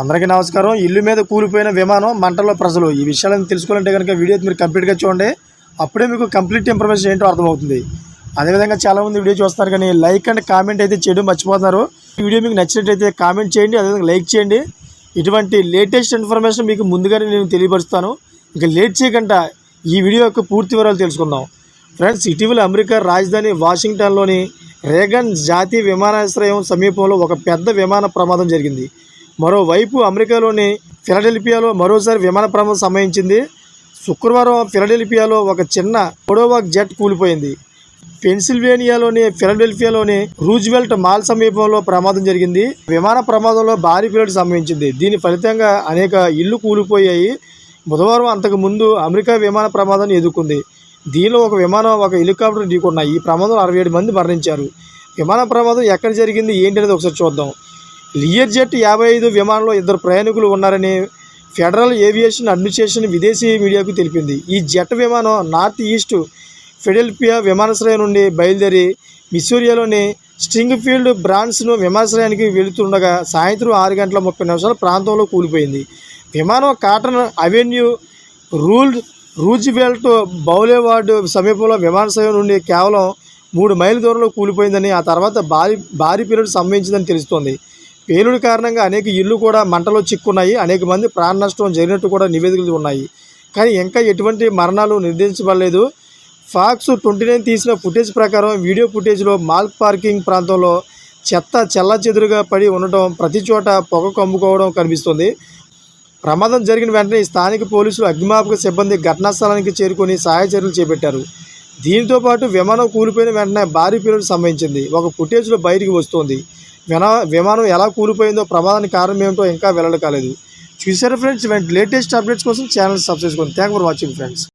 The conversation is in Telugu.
అందరికీ నమస్కారం. ఇల్లు మీద కూలిపోయిన విమానం మంటల్లో ప్రజలు. ఈ విషయాలను తెలుసుకోవాలంటే కనుక వీడియో మీరు కంప్లీట్గా చూడండి. అప్పుడే మీకు కంప్లీట్ ఇన్ఫర్మేషన్ ఏంటో అర్థమవుతుంది. అదేవిధంగా చాలామంది వీడియో చూస్తారు కానీ లైక్ అండ్ కామెంట్ అయితే చేయడం మర్చిపోతున్నారు. ఈ వీడియో మీకు నచ్చినట్టయితే కామెంట్ చేయండి అదేవిధంగా లైక్ చేయండి. ఇటువంటి లేటెస్ట్ ఇన్ఫర్మేషన్ మీకు ముందుగానే నేను తెలియపరుస్తాను. ఇంకా లేట్ చేయకుండా ఈ వీడియో యొక్క పూర్తి వివరాలు తెలుసుకుందాం. ఫ్రెండ్స్ ఇటీవల అమెరికా రాజధాని వాషింగ్టన్లోని రేగన్ జాతీయ విమానాశ్రయం సమీపంలో ఒక పెద్ద విమాన ప్రమాదం జరిగింది. మరోవైపు అమెరికాలోని ఫిలడెల్ఫియాలో మరోసారి విమాన ప్రమాదం సంభవించింది. శుక్రవారం ఫిలడెల్ఫియాలో ఒక చిన్న పొడోవాక్ జెట్ కూలిపోయింది. పెన్సిల్వేనియాలోని ఫిలడెల్ఫియాలోని రూజ్వెల్ట్ మాల్ సమీపంలో ప్రమాదం జరిగింది. విమాన ప్రమాదంలో భారీ పీరియడ్ సంభవించింది. దీని ఫలితంగా అనేక ఇళ్ళు కూలిపోయాయి. బుధవారం అంతకు ముందు అమెరికా విమాన ప్రమాదాన్ని ఎదుర్కొంది. దీనిలో ఒక విమానం ఒక హెలికాప్టర్ ఢీకొన్నాయి. ఈ ప్రమాదంలో అరవై ఏడు మంది మరణించారు. విమాన ప్రమాదం ఎక్కడ జరిగింది ఏంటి అనేది ఒకసారి చూద్దాం. లియర్ జెట్ యాభై ఐదు విమానంలో ఇద్దరు ప్రయాణికులు ఉన్నారని ఫెడరల్ ఏవియేషన్ అడ్మినిస్ట్రేషన్ విదేశీ మీడియాకు తెలిపింది. ఈ జెట్ విమానం నార్త్ ఈస్ట్ ఫిడెల్ఫియా విమానాశ్రయం నుండి బయలుదేరి మిస్సూరియాలోని స్ట్రింగ్ ఫీల్డ్ బ్రాండ్స్ను విమానాశ్రయానికి వెళుతుండగా సాయంత్రం ఆరు గంటల ముప్పై నిమిషాల ప్రాంతంలో కూలిపోయింది. విమానం Cotton Avenue rule Roosevelt Boulevard సమీపంలో విమానాశ్రయం నుండి కేవలం మూడు మైళ్ళ దూరంలో కూలిపోయిందని ఆ తర్వాత భారీ భారీ పేలుడు సంభవించిందని తెలుస్తోంది. పేలుడు కారణంగా అనేక ఇళ్ళు కూడా మంటలో చిక్కున్నాయి. అనేక మంది ప్రాణ నష్టం జరిగినట్టు కూడా నివేదికలు ఉన్నాయి. కానీ ఇంకా ఎటువంటి మరణాలు నిర్ధారించబడలేదు ఫాక్స్ ట్వంటీ నైన్ తీసిన ఫుటేజ్ ప్రకారం వీడియో ఫుటేజ్లో మాల్ పార్కింగ్ ప్రాంతంలో చెత్త చెల్లాచెదురుగా పడి ఉండటం ప్రతి చోట పొగ కమ్ముకోవడం కనిపిస్తుంది. ప్రమాదం జరిగిన వెంటనే స్థానిక పోలీసులు అగ్నిమాపక సిబ్బంది ఘటనా స్థలానికి చేరుకొని సహాయ చర్యలు చేపట్టారు. దీంతో పాటు విమానం కూలిపోయిన వెంటనే భారీ పీరియడ్ సంభవించింది. ఒక ఫుటేజ్లో బయటికి వస్తోంది. వినా విమానం ఎలా కూలిపోయిందో ప్రమాదానికి కారణం ఏమిటో ఇంకా వెల్లడి కాలేదు చూసారు ఫ్రెండ్స్ లేటెస్ట్ అప్డేట్స్ కోసం ఛానల్ సబ్స్క్రైబ్ చేసుకోండి. Thank for watching friends